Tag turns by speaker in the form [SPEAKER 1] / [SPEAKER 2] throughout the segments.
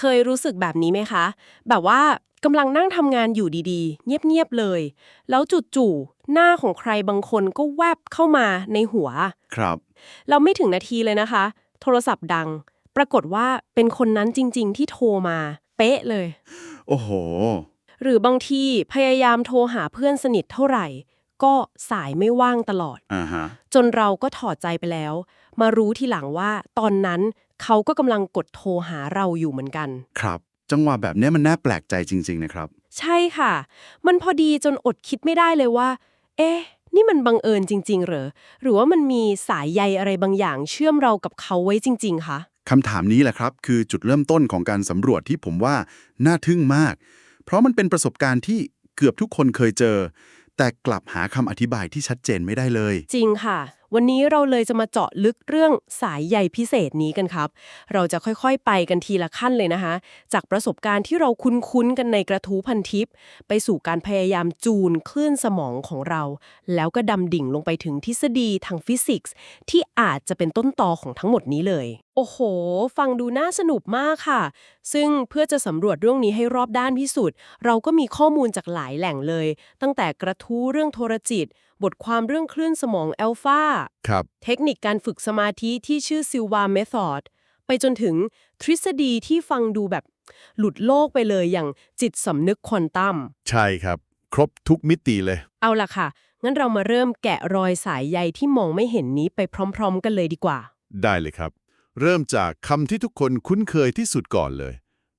[SPEAKER 1] เคยรู้สึกแบบนี้ไหมคะ แบบว่ากำลังนั่งทำงานอยู่ดีๆ เงียบๆเลย แล้วจู่ๆหน้าของใครบางคนก็แวบเข้ามาในหัว
[SPEAKER 2] ครับ
[SPEAKER 1] เราไม่ถึงนาทีเลยนะคะ โทรศัพท์ดัง ปรากฏว่าเป็นคนนั้นจริง ๆ ที่โทรมา เป๊ะเลย
[SPEAKER 2] โอ้โห
[SPEAKER 1] หรือบางทีพยายามโทรหาเพื่อนสนิทเท่าไหร่ ก็สายไม่ว่างตลอด
[SPEAKER 2] อ่าฮะ
[SPEAKER 1] จนเราก็ถอดใจไปแล้ว มารู้ทีหลังว่าตอนนั้น เขาก็กำลังกดโทรหาเราอยู่เหมือนกัน
[SPEAKER 2] ครับ จังหวะแบบเนี้ยมันน่าแปลกใจจริง ๆ นะครับ
[SPEAKER 1] ใช่ค่ะ มันพอดีจนอดคิดไม่ได้เลยว่า เอ๊ะ นี่มันบังเอิญจริง ๆ เหรอ หรือว่ามันมีสายใยอะไรบางอย่างเชื่อมเรากับเขาไว้จริง ๆ คะ
[SPEAKER 2] คำถามนี้แหละครับ คือจุดเริ่มต้นของการสำรวจที่ผมว่าน่าทึ่งมาก เพราะมันเป็นประสบการณ์ที่เกือบทุกคนเคยเจอ แต่กลับหาคำอธิบายที่ชัดเจนไม่ได้เลย
[SPEAKER 1] จริงค่ะ วันนี้เราเลยจะมาเจาะลึกเรื่องสายใยพิเศษนี้กันครับ เราจะค่อยๆ ไปกันทีละขั้นเลยนะคะ จากประสบการณ์ที่เราคุ้นๆกันในกระทู้พันทิป ไปสู่การพยายามจูนคลื่นสมองของเรา แล้วก็ดำดิ่งลงไปถึงทฤษฎีทางฟิสิกส์ ที่อาจจะเป็นต้นตอของทั้งหมดนี้เลย โอ้โห ฟังดูน่าสนุกมากค่ะ ซึ่งเพื่อจะสำรวจเรื่องนี้ให้รอบด้านที่สุด เราก็มีข้อมูลจากหลายแหล่งเลย ตั้งแต่กระทู้เรื่องโทรจิต บทความเรื่องคลื่นสมองอัลฟา
[SPEAKER 2] ครับ
[SPEAKER 1] เทคนิคการฝึกสมาธิที่ชื่อซิลวาเมธอดไปจนถึงทฤษฎีที่ฟังดูแบบหลุดโลกไปเลยอย่างจิตสำนึกควอนตัม
[SPEAKER 3] ใช่ครับ ครบทุกมิติเลย
[SPEAKER 1] เอาล่ะค่ะ งั้นเรามาเริ่มแกะรอยสายใยที่มองไม่เห็นนี้ไปพร้อม ๆ กันเลยดีกว่า
[SPEAKER 3] ได้เลยครับ เริ่มจากคำที่ทุกคนคุ้นเคยที่สุดก่อนเลย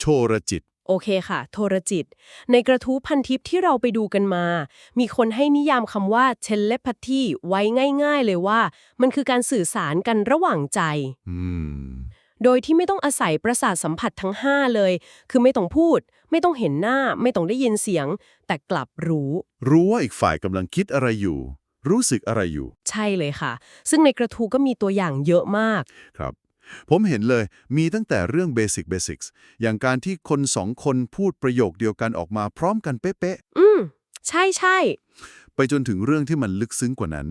[SPEAKER 3] โชรจิต
[SPEAKER 1] โอเคค่ะ โทรจิต ในกระทู้พันทิปที่เราไปดูกันมา มีคนให้นิยามคำว่า telepathy ไว้ง่าย ๆ เลยว่า มันคือการสื่อสารกันระหว่างใจ
[SPEAKER 3] อืม
[SPEAKER 1] โดยที่ไม่ต้องอาศัยประสาทสัมผัสทั้ง 5 เลย คือไม่ต้องพูด ไม่ต้องเห็นหน้า ไม่ต้องได้ยินเสียง แต่กลับรู้
[SPEAKER 3] รู้ว่าอีกฝ่ายกำลังคิดอะไรอยู่ รู้สึกอะไรอยู่
[SPEAKER 1] ใช่เลยค่ะ ซึ่งในกระทู้ก็มีตัวอย่างเยอะมาก
[SPEAKER 3] ครับ ผมเห็นเลยมีตั้งแต่เรื่องเบสิกเบสิกอย่างการที่คนสองคนพูดประโยคเดียวกันออกมาพร้อมกันเป๊ะ
[SPEAKER 1] อืมใช่ใช่
[SPEAKER 3] ๆ ไปจนถึงเรื่องที่มันลึกซึ้งกว่านั้น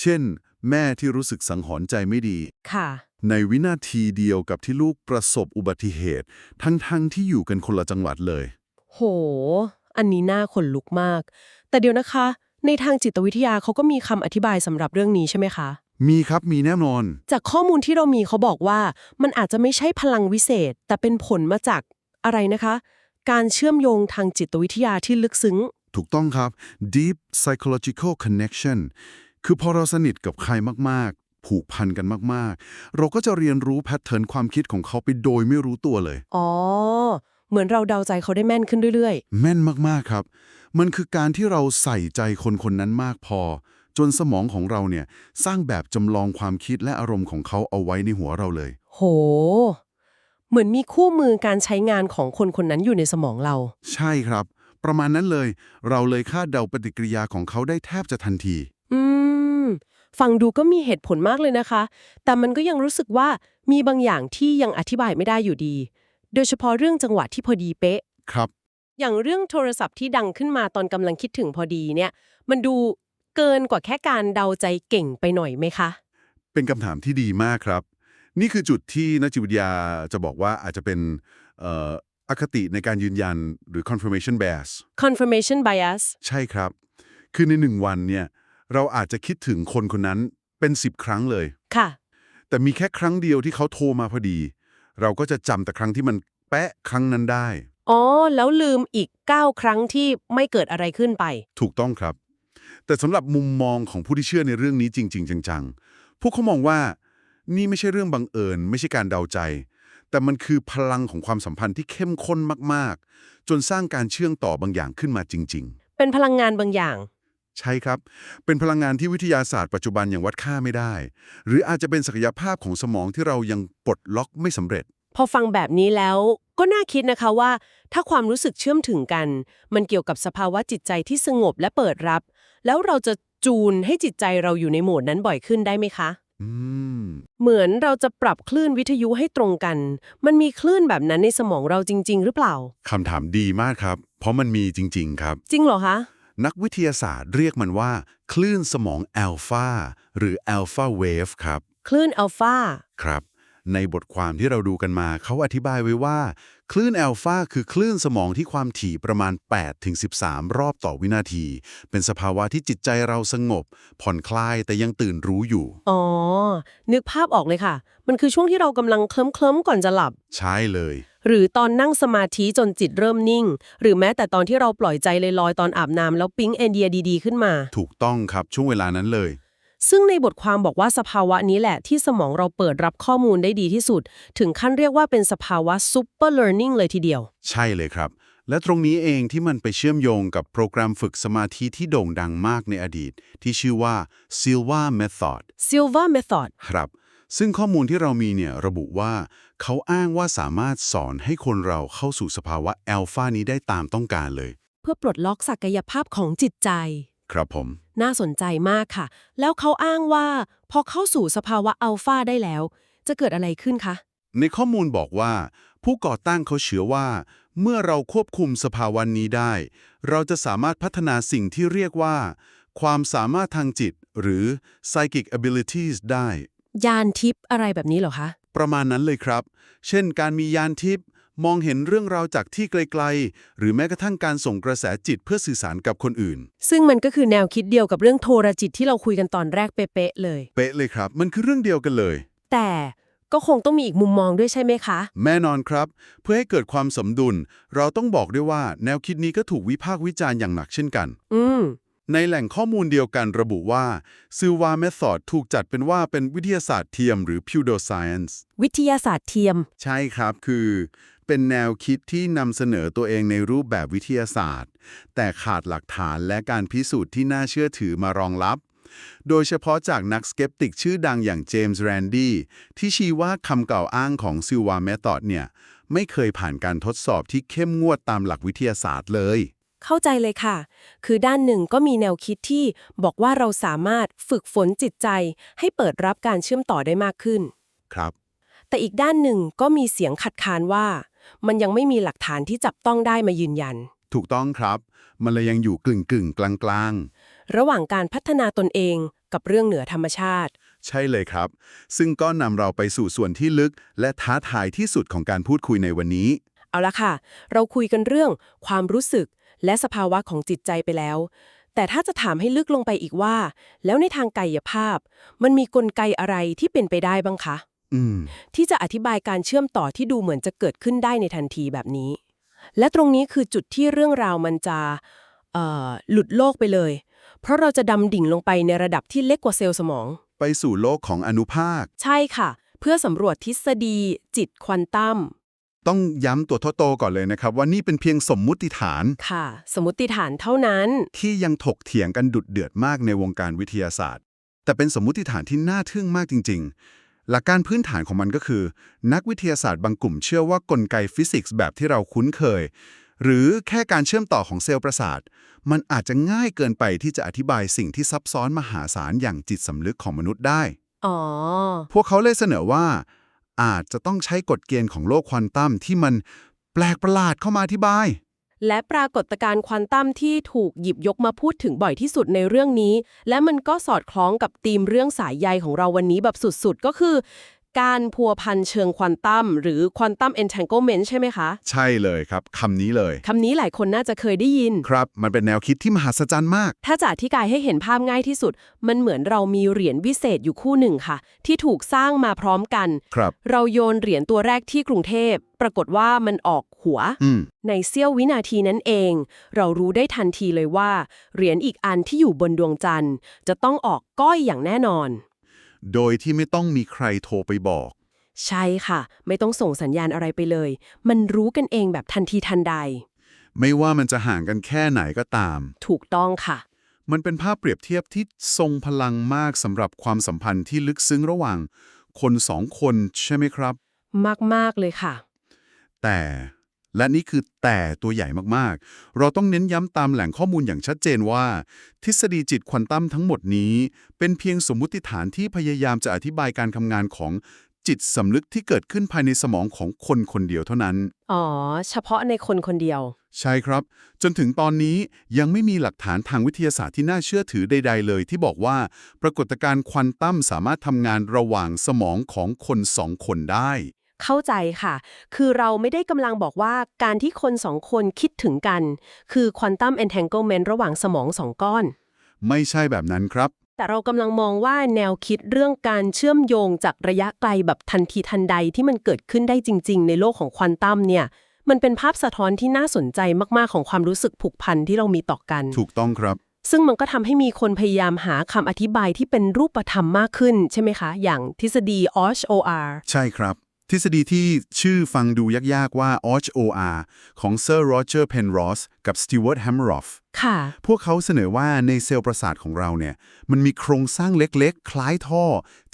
[SPEAKER 3] เช่น แม่ที่รู้สึกสังหรณ์ใจไม่ดี
[SPEAKER 1] ค่ะ
[SPEAKER 3] ในวินาทีเดียวกับที่ลูกประสบอุบัติเหตุ ทั้งๆที่อยู่กันคนละจังหวัดเลย
[SPEAKER 1] โห อันนี้น่าขนลุกมาก แต่เดี๋ยวนะคะ ในทางจิตวิทยาเขาก็มีคำอธิบายสำหรับเรื่องนี้ใช่ไหมคะ
[SPEAKER 3] มีครับมีแน่นอน
[SPEAKER 1] จากข้อมูลที่เรามีเขาบอกว่า มันอาจจะไม่ใช่พลังวิเศษ แต่เป็นผลมาจากอะไรนะคะ การเชื่อมโยงทางจิตวิทยาที่ลึกซึ้ง
[SPEAKER 3] ถูกต้องครับ deep psychological connection คือพอเราสนิทกับใครมากๆ ผูกพันกันมากๆ เราก็จะเรียนรู้แพทเทิร์นความคิดของเขาไปโดยไม่รู้ตัวเลย
[SPEAKER 1] อ๋อ เหมือนเราเดาใจเขาได้แม่นขึ้นเรื่อย
[SPEAKER 3] แม่นมากๆครับ มันคือการที่เราใส่ใจคนคนนั้นมากพอ จนสมองของเราเนี่ยสร้างแบบจำลองความคิดและอารมณ์ของเขาเอาไว้ในหัวเราเลย
[SPEAKER 1] ๆโห เหมือนมีคู่มือการใช้งานของคนคนนั้นอยู่ในสมองเรา
[SPEAKER 3] ใช่ครับ ประมาณนั้นเลย เราเลยคาดเดาปฏิกิริยาของเขาได้แทบจะทันที
[SPEAKER 1] อืม ฟังดูก็มีเหตุผลมากเลยนะคะ แต่มันก็ยังรู้สึกว่ามีบางอย่างที่ยังอธิบายไม่ได้อยู่ดี โดยเฉพาะเรื่องจังหวะที่พอดีเป๊ะ
[SPEAKER 3] ครับ
[SPEAKER 1] อย่างเรื่องโทรศัพท์ที่ดังขึ้นมาตอนกำลังคิดถึงพอดีเนี่ย มันดู เกินกว่าแค่การเดาใจเก่งไปหน่อยไหมคะ
[SPEAKER 3] เป็นคำถามที่ดีมากครับ นี่คือจุดที่นักจิตวิทยาจะบอกว่าอาจจะเป็นเอ่ออคติในการยืนยันหรือ confirmation bias
[SPEAKER 1] confirmation bias
[SPEAKER 3] ใช่ครับ คือในหนึ่งวันเนี่ย เราอาจจะคิดถึงคนคนนั้นเป็น 10 ครั้งเลย
[SPEAKER 1] ค่ะ
[SPEAKER 3] แต่มีแค่ครั้งเดียวที่เขาโทรมาพอดี เราก็จะจำแต่ครั้งที่มันแปะครั้งนั้นได้
[SPEAKER 1] อ๋อ แล้วลืมอีก 9 ครั้งที่ไม่เกิดอะไรขึ้นไป
[SPEAKER 3] ถูกต้องครับ แต่สำหรับมุมมองของผู้ที่เชื่อในเรื่องนี้จริง ๆ จังๆ พวกเขามองว่านี่ไม่ใช่เรื่องบังเอิญ ไม่ใช่การเดาใจ แต่มันคือพลังของความสัมพันธ์ที่เข้มข้นมากๆ จนสร้างการเชื่องต่อบางอย่างขึ้นมาจริง
[SPEAKER 1] เป็นพลังงานบางอย่าง
[SPEAKER 3] ๆใช่ครับ เป็นพลังงานที่วิทยาศาสตร์ปัจจุบันยังวัดค่าไม่ได้ หรืออาจจะเป็นศักยภาพของสมองที่เรายังปลดล็อกไม่สำเร็จ
[SPEAKER 1] พอฟังแบบนี้แล้วก็น่าคิดนะคะว่า ถ้าความรู้สึกเชื่อมถึงกัน มันเกี่ยวกับสภาวะจิตใจที่สงบและเปิดรับ แล้วเราจะจูนให้จิตใจเราอยู่ในโหมดนั้นบ่อยขึ้นได้ไหมคะ
[SPEAKER 3] อืม
[SPEAKER 1] เหมือนเราจะปรับคลื่นวิทยุให้ตรงกัน มันมีคลื่นแบบนั้นในสมองเราจริง ๆ หรือเปล่า
[SPEAKER 3] คำถามดีมากครับ เพราะมันมีจริง ๆ ครับ
[SPEAKER 1] จริงเหรอคะ
[SPEAKER 3] นักวิทยาศาสตร์เรียกมันว่า คลื่นสมองอัลฟาหรืออัลฟาเวฟครับ
[SPEAKER 1] คลื่นอัลฟา
[SPEAKER 3] ครับ ในบทความที่เราดูกันมาเขาอธิบายไว้ว่า คลื่นอัลฟาคือคลื่นสมองที่ความถี่ประมาณ8-13 รอบต่อวินาที เป็นสภาวะที่จิตใจเราสงบ ผ่อนคลายแต่ยังตื่นรู้อยู่
[SPEAKER 1] อ๋อ นึกภาพออกเลยค่ะ มันคือช่วงที่เรากำลังเคลิ้มเคลิ้มๆก่อนจะหลับ
[SPEAKER 3] ใช่เลย
[SPEAKER 1] หรือตอนนั่งสมาธิจนจิตเริ่มนิ่ง หรือแม้แต่ตอนที่เราปล่อยใจลอยๆตอนอาบน้ำแล้วปิ๊งไอเดียดีๆ ขึ้นมา
[SPEAKER 3] ถูกต้องครับช่วงเวลานั้นเลย
[SPEAKER 1] ซึ่งในบทความบอกว่าสภาวะนี้แหละที่สมองเราเปิดรับข้อมูลได้ดีที่สุด ถึงขั้นเรียกว่าเป็นสภาวะ super learning เลยทีเดียว
[SPEAKER 3] ใช่เลยครับ และตรงนี้เองที่มันไปเชื่อมโยงกับโปรแกรมฝึกสมาธิที่โด่งดังมากในอดีต ที่ชื่อว่า Silva Method
[SPEAKER 1] Silva method
[SPEAKER 3] ครับซึ่งข้อมูลที่เรามีเนี่ยระบุว่า เขาอ้างว่าสามารถสอนให้คนเราเข้าสู่สภาวะอัลฟานี้ได้ตามต้องการเลย
[SPEAKER 1] เพื่อปลดล็อกศักยภาพของจิตใจ
[SPEAKER 3] ครับผม
[SPEAKER 1] น่าสนใจมากค่ะ แล้วเขาอ้างว่า พอเข้าสู่สภาวะอัลฟาได้แล้ว จะเกิดอะไรขึ้นคะ
[SPEAKER 3] ในข้อมูลบอกว่า ผู้ก่อตั้งเขาเชื่อว่า เมื่อเราควบคุมสภาวะนี้ได้ เราจะสามารถพัฒนาสิ่งที่เรียกว่า ความสามารถทางจิต หรือ psychic abilities ได้
[SPEAKER 1] ยานทิพย์อะไรแบบนี้เหรอคะ
[SPEAKER 3] ประมาณนั้นเลยครับ เช่น การมียานทิพย์ มองเห็นเรื่องราวจากที่ไกลๆ หรือแม้กระทั่งการส่งกระแสจิตเพื่อสื่อสารกับคนอื่น
[SPEAKER 1] ซึ่งมันก็คือแนวคิดเดียวกับเรื่องโทรจิตที่เราคุยกันตอนแรกเป๊ะๆเลย
[SPEAKER 3] เป๊ะเลยครับ มันคือเรื่องเดียวกันเลย
[SPEAKER 1] แต่ก็คงต้องมีอีกมุมมองด้วยใช่ไหมคะ
[SPEAKER 3] แน่นอนครับ เพื่อให้เกิดความสมดุล เราต้องบอกด้วยว่าแนวคิดนี้ก็ถูกวิพากษ์วิจารณ์อย่างหนักเช่นกัน
[SPEAKER 1] อืม
[SPEAKER 3] ในแหล่งข้อมูลเดียวกันระบุว่าซิลวาเมธอดถูกจัดเป็นว่าเป็นวิทยาศาสตร์เทียมหรือ pseudoscience
[SPEAKER 1] วิทยาศาสตร์เทียม
[SPEAKER 3] ใช่ครับคือ เป็นแนวคิดที่นำเสนอตัวเองในรูปแบบวิทยาศาสตร์ แต่ขาดหลักฐานและการพิสูจน์ที่น่าเชื่อถือมารองรับ โดยเฉพาะจากนักสเกปติกชื่อดังอย่างเจมส์แรนดี้ที่ชี้ว่าคำกล่าวอ้างของซิลวาเมธอดเนี่ยไม่เคยผ่านการทดสอบที่เข้มงวดตามหลักวิทยาศาสตร์เลย
[SPEAKER 1] เข้าใจเลยค่ะ คือด้านหนึ่งก็มีแนวคิดที่บอกว่าเราสามารถฝึกฝนจิตใจ ให้เปิดรับการเชื่อมต่อได้มากขึ้น
[SPEAKER 3] ครับ
[SPEAKER 1] แต่อีกด้านหนึ่งก็มีเสียงขัดขานว่า มันยังไม่มีหลักฐานที่จับต้องได้มายืนยัน
[SPEAKER 3] ถูกต้องครับ มันเลยยังอยู่กึ่งกึ่งๆกลางๆ
[SPEAKER 1] ระหว่างการพัฒนาตนเองกับเรื่องเหนือธรรมชาติ
[SPEAKER 3] ใช่เลยครับ ซึ่งก็นำเราไปสู่ส่วนที่ลึก และท้าทายที่สุดของการพูดคุยในวันนี้
[SPEAKER 1] เอาละค่ะ เราคุยกันเรื่อง ความรู้สึก และสภาวะของจิตใจไปแล้ว แต่ถ้าจะถามให้ลึกลงไปอีกว่า แล้วในทางกายภาพ มันมีกลไกอะไรที่เป็นไปได้บ้างคะ
[SPEAKER 3] อืม
[SPEAKER 1] ที่จะอธิบายการเชื่อมต่อที่ดูเหมือนจะเกิดขึ้นได้ในทันทีแบบนี้ และตรงนี้คือจุดที่เรื่องราวมันจะเอ่อหลุดโลกไปเลย เพราะเราจะดำดิ่งลงไปในระดับที่เล็กกว่าเซลล์สมอง
[SPEAKER 3] ไปสู่โลกของอนุภาค
[SPEAKER 1] ใช่ค่ะ เพื่อสำรวจทฤษฎี จิตควอนตัม
[SPEAKER 3] ต้องย้ำตัวโตๆก่อนเลยนะครับ ว่านี่เป็นเพียงสมมุติฐาน
[SPEAKER 1] ค่ะ สมมติฐานเท่านั้น
[SPEAKER 3] ที่ยังถกเถียงกันดุดเดือดมากในวงการวิทยาศาสตร์ แต่เป็นสมมุติฐานที่น่าทึ่งมากจริง ๆ หลักการพื้นฐานของมันก็คือ นักวิทยาศาสตร์บางกลุ่มเชื่อว่ากลไกฟิสิกส์แบบที่เราคุ้นเคย หรือแค่การเชื่อมต่อของเซลล์ประสาท มันอาจจะง่ายเกินไปที่จะอธิบายสิ่งที่ซับซ้อนมหาศาลอย่างจิตสำนึกของมนุษย์ได้
[SPEAKER 1] อ๋อ
[SPEAKER 3] พวกเขาเลยเสนอว่า อาจจะต้องใช้กฎเกณฑ์ของโลกควอนตัมที่มันแปลกประหลาดเข้ามาอธิบาย
[SPEAKER 1] และปรากฏการณ์ควอนตัมที่ถูกหยิบยกมาพูดถึงบ่อยที่สุดในเรื่องนี้ และมันก็สอดคล้องกับธีมเรื่องสายใยของเราวันนี้แบบสุดๆ ก็คือ การพัวพันเชิงควอนตัมหรือควอนตัม entanglement ใช่ไหมคะ
[SPEAKER 3] ใช่เลยครับคำนี้เลย
[SPEAKER 1] คำนี้หลายคนน่าจะเคยได้ยิน
[SPEAKER 3] ครับ มันเป็นแนวคิดที่มหัศจรรย์มาก
[SPEAKER 1] ถ้าจะอธิบายให้เห็นภาพง่ายที่สุด มันเหมือนเรามีเหรียญวิเศษอยู่คู่หนึ่งค่ะ ที่ถูกสร้างมาพร้อมกัน
[SPEAKER 3] ครับ
[SPEAKER 1] เราโยนเหรียญตัวแรกที่กรุงเทพ ปรากฏว่ามันออกหัว
[SPEAKER 3] อืม
[SPEAKER 1] ในเสี้ยววินาทีนั้นเอง เรารู้ได้ทันทีเลยว่าเหรียญอีกอันที่อยู่บนดวงจันทร์ จะต้องออกก้อยอย่างแน่นอน
[SPEAKER 3] โดยที่ไม่ต้องมีใครโทรไปบอก
[SPEAKER 1] ใช่ค่ะ ไม่ต้องส่งสัญญาณอะไรไปเลย มันรู้กันเองแบบทันทีทันใด
[SPEAKER 3] ไม่ว่ามันจะห่างกันแค่ไหนก็ตาม
[SPEAKER 1] ถูกต้องค่ะ
[SPEAKER 3] มันเป็นภาพเปรียบเทียบที่ทรงพลังมากสำหรับความสัมพันธ์ที่ลึกซึ้งระหว่าง คนสองคนใช่ไหมครับ
[SPEAKER 1] มาก ๆ เลยค่ะ
[SPEAKER 3] แต่ และนี่คือแต่ตัวใหญ่มากๆ เราต้องเน้นย้ำตามแหล่งข้อมูลอย่างชัดเจนว่า ทฤษฎีจิตควอนตัมทั้งหมดนี้ เป็นเพียงสมมุติฐานที่พยายามจะอธิบายการทำงานของจิตสำนึกที่เกิดขึ้นภายในสมองของคนคนเดียวเท่านั้น
[SPEAKER 1] อ๋อ เฉพาะในคนคนเดียว
[SPEAKER 3] ใช่ครับ จนถึงตอนนี้ยังไม่มีหลักฐานทางวิทยาศาสตร์ที่น่าเชื่อถือใด ๆ เลย ที่บอกว่าปรากฏการณ์ควอนตัมสามารถทำงานระหว่างสมองของคนสองคนได้
[SPEAKER 1] เข้าใจค่ะ คือเราไม่ได้กำลังบอกว่าการที่คนสองคนคิดถึงกัน คือควอนตัม entanglement ระหว่างสมองสองก้อน
[SPEAKER 3] ไม่ใช่แบบนั้นครับ
[SPEAKER 1] แต่เรากำลังมองว่าแนวคิดเรื่องการเชื่อมโยงจากระยะไกลแบบทันทีทันใดที่มันเกิดขึ้นได้จริง ๆ ในโลกของควอนตัมเนี่ย มันเป็นภาพสะท้อนที่น่าสนใจมากๆของความรู้สึกผูกพันที่เรามีต่อกัน
[SPEAKER 3] ถูกต้องครับ
[SPEAKER 1] ซึ่งมันก็ทำให้มีคนพยายามหาคำอธิบายที่เป็นรูปธรรมมากขึ้น ใช่ไหมคะ อย่างทฤษฎี OR
[SPEAKER 3] ใช่ครับ ทฤษฎีที่ชื่อฟังดูยาก ๆ ว่า OR ของ Sir Roger Penrose กับ Stewart Hameroff
[SPEAKER 1] ค่ะ
[SPEAKER 3] พวกเขาเสนอว่าในเซลล์ประสาทของเราเนี่ย มันมีโครงสร้างเล็ก ๆ คล้ายท่อ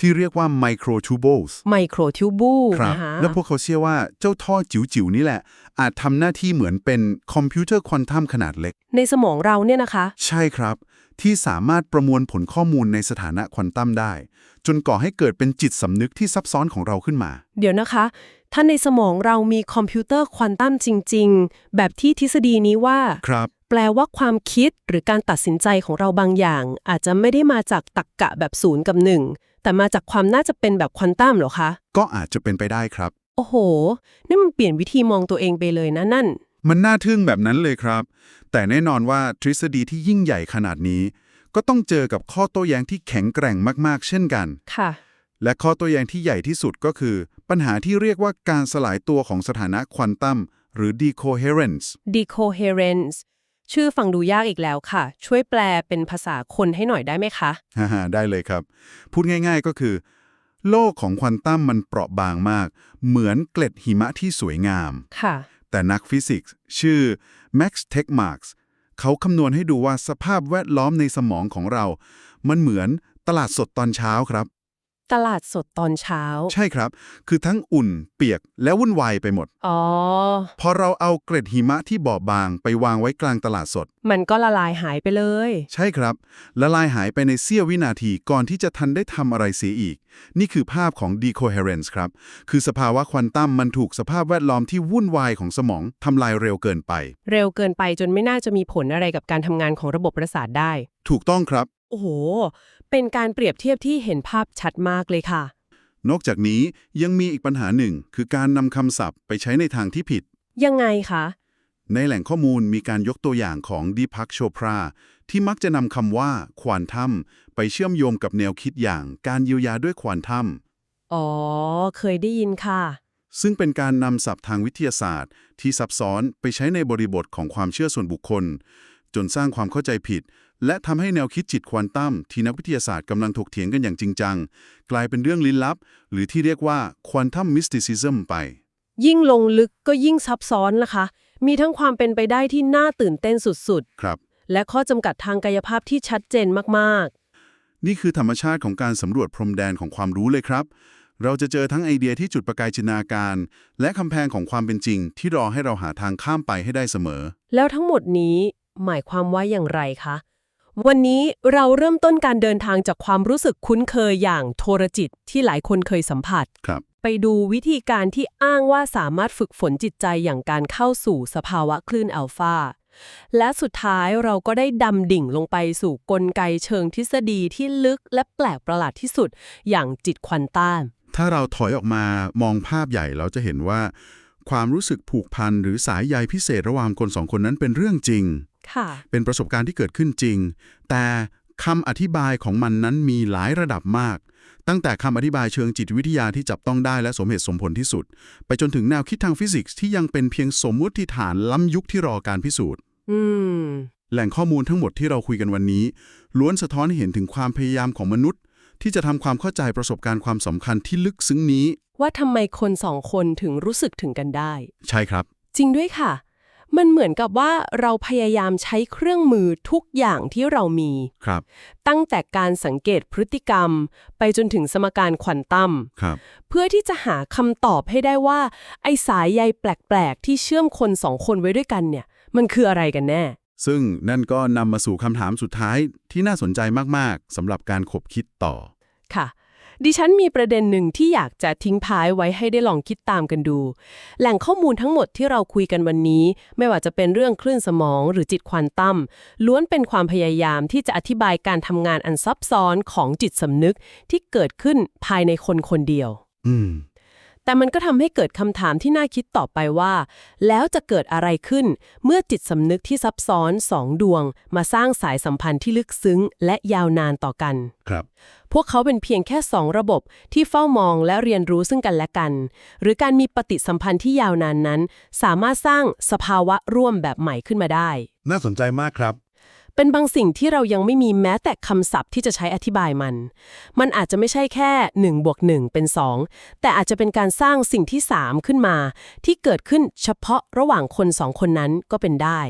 [SPEAKER 3] ที่เรียกว่า microtubules
[SPEAKER 1] ไมโครทิวบู
[SPEAKER 3] ครับ
[SPEAKER 1] นะคะ
[SPEAKER 3] แล้วพวกเขาเชื่อว่าเจ้าท่อจิ๋ว ๆ นี่แหละ อาจทำหน้าที่เหมือนเป็นคอมพิวเตอร์ควอนตัมขนาดเล็ก
[SPEAKER 1] ในสมองเราเนี่ยนะคะ
[SPEAKER 3] ใช่ครับ ที่สามารถประมวลผลข้อมูลในสถานะควอนตัมได้ จนก่อให้เกิดเป็นจิตสำนึกที่ซับซ้อนของเราขึ้นมา
[SPEAKER 1] เดี๋ยวนะคะ ถ้าในสมองเรามีคอมพิวเตอร์ควอนตัมจริง ๆ แบบที่ทฤษฎีนี้ว่า
[SPEAKER 3] ครับ
[SPEAKER 1] แปลว่าความคิดหรือการตัดสินใจของเราบางอย่าง อาจจะไม่ได้มาจากตรรกกะแบบศูนย์กับหนึ่งแต่มาจากความน่าจะเป็นแบบควอนตัมเหรอคะ
[SPEAKER 3] ก็อาจจะเป็นไปได้ครับ
[SPEAKER 1] โอ้โหนี่มันเปลี่ยนวิธีมองตัวเองไปเลยนะนั่น
[SPEAKER 3] มันน่าทึ่งแบบนั้นเลยครับ แต่แน่นอนว่าทฤษฎีที่ยิ่งใหญ่ขนาดนี้ ก็ต้องเจอกับข้อโต้แย้งที่แข็งแกร่งมาก ๆ เช่นกัน
[SPEAKER 1] ค่ะ
[SPEAKER 3] และข้อโต้แย้งที่ใหญ่ที่สุดก็คือ ปัญหาที่เรียกว่าการสลายตัวของสถานะควอนตัมหรือ decoherence
[SPEAKER 1] decoherence ชื่อฟังดูยากอีกแล้วค่ะ ช่วยแปลเป็นภาษาคนให้หน่อยได้ไหมคะ
[SPEAKER 3] ฮ่าๆได้เลยครับ พูดง่าย ๆก็คือ โลกของควอนตัมมันเปราะบางมาก เหมือนเกล็ดหิมะที่สวยงาม
[SPEAKER 1] ค่ะ
[SPEAKER 3] แต่นักฟิสิกส์ชื่อ Max Tegmark เขาคำนวณให้ดูว่าสภาพแวดล้อมในสมองของเรา มันเหมือนตลาดสดตอนเช้าครับ
[SPEAKER 1] ตลาดสดตอนเช้า
[SPEAKER 3] ใช่ครับ คือทั้งอุ่นเปียกและวุ่นวายไปหมด
[SPEAKER 1] อ๋อ
[SPEAKER 3] พอเราเอาเกล็ดหิมะที่บอบบางไปวางไว้กลางตลาดสด
[SPEAKER 1] มันก็ละลายหายไปเลย
[SPEAKER 3] ใช่ครับ ละลายหายไปในเสี้ยววินาทีก่อนที่จะทันได้ทำอะไรเสียอีก นี่คือภาพของ decoherence ครับ คือสภาวะควอนตัมมันถูกสภาพแวดล้อมที่วุ่นวายของสมองทำลายเร็วเกินไป
[SPEAKER 1] เร็วเกินไปจนไม่น่าจะมีผลอะไรกับการทำงานของระบบประสาทได้
[SPEAKER 3] ถูกต้องครับ
[SPEAKER 1] โอ้โห เป็นการเปรียบเทียบที่เห็นภาพชัดมากเลยค่ะ
[SPEAKER 3] นอกจากนี้ยังมีอีกปัญหาหนึ่ง คือการนำคำศัพท์ไปใช้ในทางที่ผิด
[SPEAKER 1] ยังไงคะ
[SPEAKER 3] ในแหล่งข้อมูลมีการยกตัวอย่างของดีพักโชพราที่มักจะนำคำว่าควอนตัมไปเชื่อมโยงกับแนวคิดอย่างการเยียวยาด้วยควอนตัม
[SPEAKER 1] อ๋อ เคยได้ยินค่ะ
[SPEAKER 3] ซึ่งเป็นการนำศัพท์ทางวิทยาศาสตร์ ที่ซับซ้อนไปใช้ในบริบทของความเชื่อส่วนบุคคล จนสร้างความเข้าใจผิด และทำให้แนวคิดจิตควอนตัมที่นักวิทยาศาสตร์กำลังถกเถียงกันอย่างจริงจัง กลายเป็นเรื่องลี้ลับ หรือที่เรียกว่าควอนตัมมิสติซิซึมไป
[SPEAKER 1] ยิ่งลงลึกก็ยิ่งซับซ้อนนะคะ มีทั้งความเป็นไปได้ที่น่าตื่นเต้นสุด
[SPEAKER 3] ครับ
[SPEAKER 1] ๆและข้อจำกัดทางกายภาพที่ชัดเจนมาก
[SPEAKER 3] นี่คือธรรมชาติของการสำรวจพรมแดนของความรู้เลยครับ เราจะเจอทั้งไอเดียที่จุดประกายจินตนาการ และคำแพงของความเป็นจริง ที่รอให้เราหาทางข้ามไปให้ได้เสมอ
[SPEAKER 1] ๆแล้วทั้งหมดนี้หมายความว่าอย่างไรคะ วันนี้เราเริ่มต้นการเดินทางจากความรู้สึกคุ้นเคยอย่างโทรจิตที่หลายคนเคยสัมผัส
[SPEAKER 3] ครับ
[SPEAKER 1] ไปดูวิธีการที่อ้างว่าสามารถฝึกฝนจิตใจอย่างการเข้าสู่สภาวะคลื่นอัลฟาและสุดท้ายเราก็ได้ดำดิ่งลงไปสู่กลไกเชิงทฤษฎีที่ลึกและแปลกประหลาดที่สุดอย่างจิตควอนตัม
[SPEAKER 3] ถ้าเราถอยออกมามองภาพใหญ่เราจะเห็นว่า ความรู้สึกผูกพันหรือสายใยพิเศษระหว่างคนสองคนนั้นเป็นเรื่องจริง
[SPEAKER 1] ค่ะ
[SPEAKER 3] เป็นประสบการณ์ที่เกิดขึ้นจริง แต่คำอธิบายของมันนั้นมีหลายระดับมาก ตั้งแต่คำอธิบายเชิงจิตวิทยาที่จับต้องได้และสมเหตุสมผลที่สุด ไปจนถึงแนวคิดทางฟิสิกส์ที่ยังเป็นเพียงสมมุติฐานล้ำยุคที่รอการพิสูจน์
[SPEAKER 1] อืม
[SPEAKER 3] แหล่งข้อมูลทั้งหมดที่เราคุยกันวันนี้ ล้วนสะท้อนให้เห็นถึงความพยายามของมนุษย์ ที่จะทำความเข้าใจประสบการณ์ความสำคัญที่ลึกซึ้งนี้
[SPEAKER 1] ว่าทำไมคนสองคนถึงรู้สึกถึงกันได้
[SPEAKER 3] ใช่ครับ
[SPEAKER 1] จริงด้วยค่ะ มันเหมือนกับว่าเราพยายามใช้เครื่องมือทุกอย่างที่เรามี
[SPEAKER 3] ครับ
[SPEAKER 1] ตั้งแต่การสังเกตพฤติกรรม ไปจนถึงสมการควอนตัม
[SPEAKER 3] ครับ
[SPEAKER 1] เพื่อที่จะหาคำตอบให้ได้ว่า ไอสายใยแปลก ๆ ที่เชื่อมคนสองคนไว้ด้วยกันเนี่ย มันคืออะไรกันแน่
[SPEAKER 3] ซึ่งนั่นก็นำมาสู่คำถามสุดท้ายที่น่าสนใจมาก ๆสำหรับการขบคิดต่อ
[SPEAKER 1] ค่ะ ดิฉันมีประเด็นหนึ่งที่อยากจะทิ้งท้ายไว้ให้ได้ลองคิดตามกันดู แหล่งข้อมูลทั้งหมดที่เราคุยกันวันนี้ ไม่ว่าจะเป็นเรื่องคลื่นสมองหรือจิตควอนตัมล้วนเป็นความพยายามที่จะอธิบายการทำงานอันซับซ้อนของจิตสำนึกที่เกิดขึ้นภายในคนคนเดียว
[SPEAKER 3] อืม
[SPEAKER 1] แต่มันก็ทำให้เกิดคำถามที่น่าคิดต่อไปว่า แล้วจะเกิดอะไรขึ้น เมื่อจิตสำนึกที่ซับซ้อนสองดวง มาสร้างสายสัมพันธ์ที่ลึกซึ้ง และยาวนานต่อกัน
[SPEAKER 3] ครับ
[SPEAKER 1] พวกเขาเป็นเพียงแค่สองระบบที่เฝ้ามองและเรียนรู้ซึ่งกันและกัน หรือการมีปฏิสัมพันธ์ที่ยาวนานนั้น สามารถสร้างสภาวะร่วมแบบใหม่ขึ้นมาได้
[SPEAKER 3] น่าสนใจมากครับ
[SPEAKER 1] เป็นบางสิ่งที่เรายังไม่มีแม้แต่คำศัพท์ที่จะใช้อธิบายมัน มันอาจจะไม่ใช่แค่1บวก1เป็น 2 แต่อาจจะเป็นการสร้างสิ่งที่ 3 ขึ้นมา ที่เกิดขึ้นเฉพาะระหว่างคนสองคนนั้นก็เป็นได้